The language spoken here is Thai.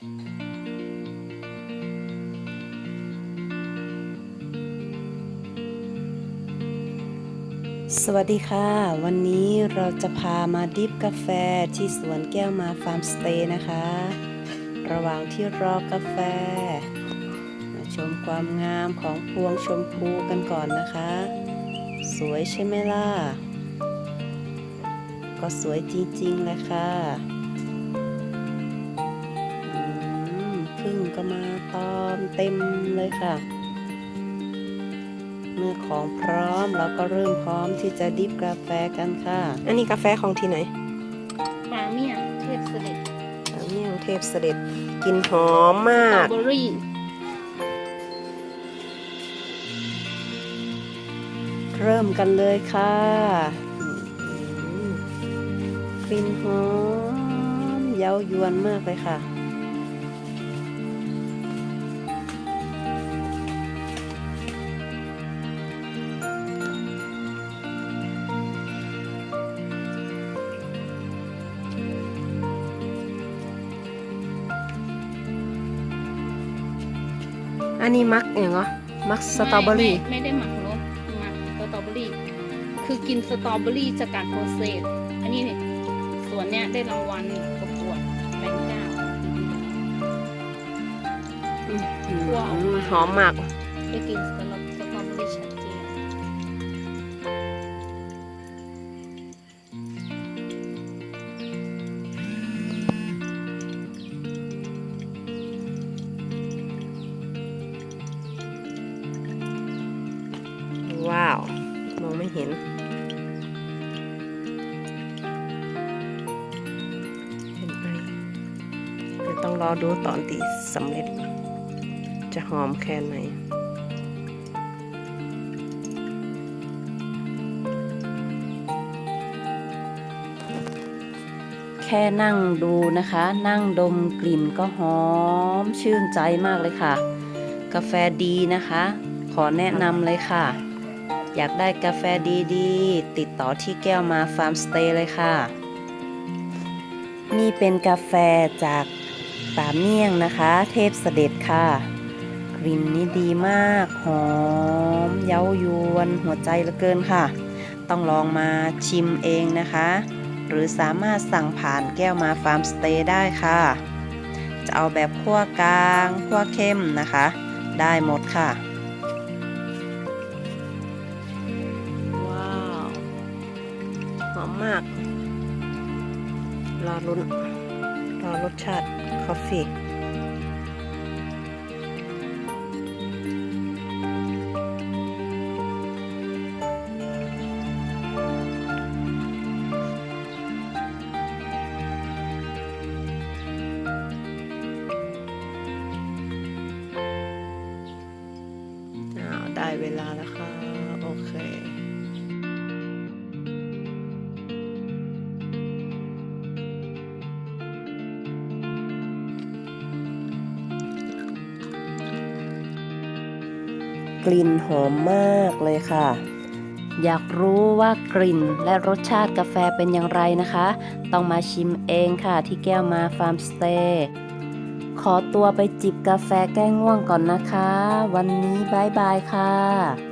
สวัสดีค่ะ วันนี้เราจะพามาดิฟกาแฟที่สวนแก้วมาฟาร์มสเตย์นะคะ ระหว่างที่รอกาแฟ มาชมความงามของพวงชมพูกันก่อนนะคะ สวยใช่ไหมล่ะ ก็สวยจริงๆเลยค่ะ พึ่งก็มาตอมเต็มเลยค่ะ เมื่อของพร้อมเราก็เริ่มพร้อมที่จะดริฟกาแฟกันค่ะ อันนี้กาแฟของที่ไหนปลาเมี่ยงเทพเสด็จเมี่ยงเทพเสด็จกลินหอมมาสตรอกเบอรี่เริ่มกันเลยค่ะอืมกลิ่นหอมเย้ายวนมากเลยค่ะ อันนี้มักอย่างเหรอมักสตรอเบอรี่ ไม่ไม่ได้หมักรสหมักสตรอเบอรี่ คือกินสตรอเบอรี่จากการโปรเซส อันนี้เนี่ยส่วนเนี้ยได้รางวัลประกวดแบงค์เจ้าว้าวหอมมากได้กินสตรอสตรอเบอรี่า มองไม่เห็น เห็นไหมเดี๋ยวต้องรอดูตอนที่สำเร็จ จะหอมแค่ไหนแค่นั่งดูนะคะ นั่งดมกลิ่นก็หอมชื่นใจมากเลยค่ะ กาแฟดีนะคะ ขอแนะนำเลยค่ะ อยากได้กาแฟดีๆ ติดต่อที่แก้วมาฟาร์มสเตย์เลยค่ะ นี่เป็นกาแฟจากป่าเมี่ยงนะคะ เทพเสด็จค่ะ กลิ่นนี้ดีมาก หอม เย้ายวนหัวใจเหลือเกินค่ะ ต้องลองมาชิมเองนะคะ หรือสามารถสั่งผ่านแก้วมาฟาร์มสเตย์ได้ค่ะ จะเอาแบบคั่วกลางคั่วเข้มนะคะ ได้หมดค่ะ อมมาก รอรุ้นรอรสชาติคอฟฟี่อ้าวได้เวลาแล้วค่ะ กลิ่นหอมมากเลยค่ะ อยากรู้ว่ากลิ่นและรสชาติกาแฟเป็นอย่างไรนะคะ ต้องมาชิมเองค่ะที่แก้วมาฟาร์มสเตย์ขอตัวไปจิบกาแฟแก้ง่วงก่อนนะคะ วันนี้บายบายค่ะ